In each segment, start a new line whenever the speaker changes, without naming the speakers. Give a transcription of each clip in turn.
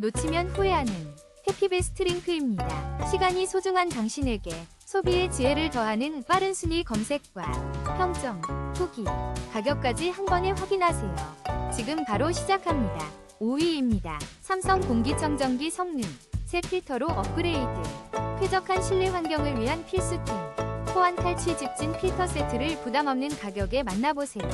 놓치면 후회하는 해피베스트 링크입니다. 시간이 소중한 당신에게 소비의 지혜를 더하는 빠른 순위 검색과 평점, 후기, 가격까지 한 번에 확인하세요. 지금 바로 시작합니다. 5위입니다. 삼성 공기청정기 성능, 새 필터로 업그레이드. 쾌적한 실내 환경을 위한 필수템. 호환 탈취 집진 필터 세트를 부담 없는 가격에 만나보세요.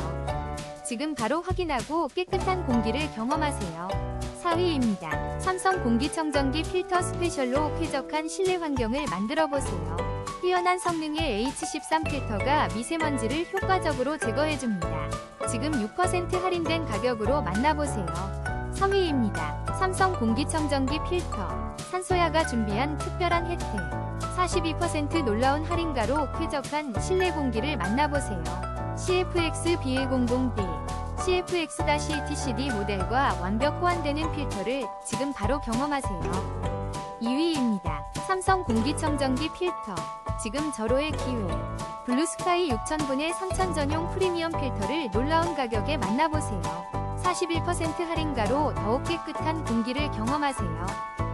지금 바로 확인하고 깨끗한 공기를 경험하세요. 4위입니다. 삼성 공기청정기 필터 스페셜로 쾌적한 실내 환경을 만들어 보세요. 뛰어난 성능의 H13 필터가 미세먼지를 효과적으로 제거해줍니다. 지금 6% 할인된 가격으로 만나보세요. 3위입니다. 삼성 공기청정기 필터. 산소야가 준비한 특별한 혜택. 42% 놀라운 할인가로 쾌적한 실내 공기를 만나보세요. CFX BA00D CFX-TCD 모델과 완벽 호환되는 필터를 지금 바로 경험하세요. 2위입니다. 삼성 공기청정기 필터. 지금 절호의 기회. 블루스카이 6000분의 3000 전용 프리미엄 필터를 놀라운 가격에 만나보세요. 41% 할인가로 더욱 깨끗한 공기를 경험하세요.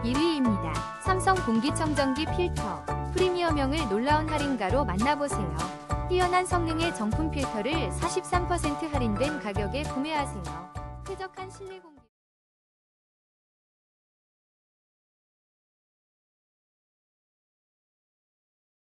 1위입니다. 삼성 공기청정기 필터. 프리미엄형을 놀라운 할인가로 만나보세요. 뛰어난 성능의 정품 필터를 43% 할인된 가격에 구매하세요. 쾌적한 실내 공간